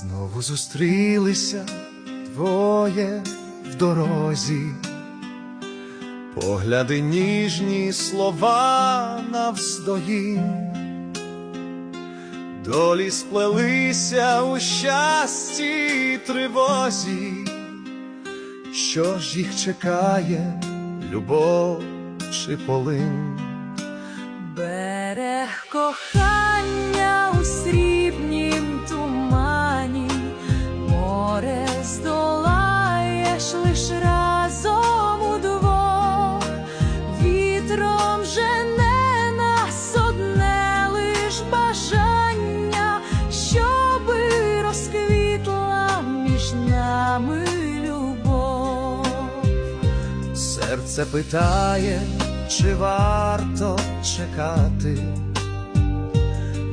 Знову зустрілися двоє в дорозі, погляди ніжні слова навздогін, долі сплелися у щасті й тривозі, що ж їх чекає, любов чи полин. Берег кохання у срібнім Серце питає, чи варто чекати,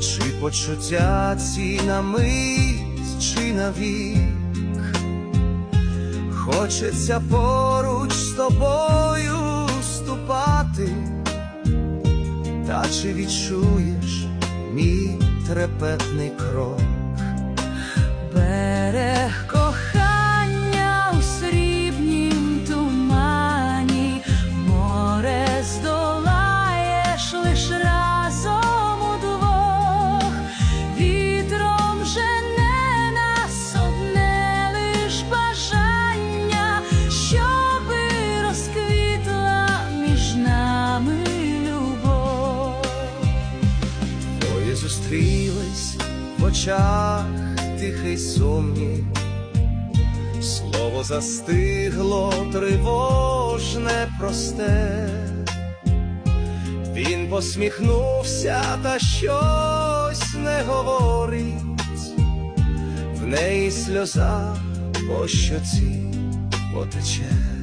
чи почуття ці на мить, чи на вік. Хочеться поруч з тобою ступати, та чи відчуєш мій трепетний крок? Лиш разом удвох, вітром жене нас лиш бажання, щоби розквітла між нами любов. Двоє зустрілись в очах тихий сумні, слово застигло тривожне, просте. Він посміхнувся та щось не говорить, в неї сльоза по щоці потече.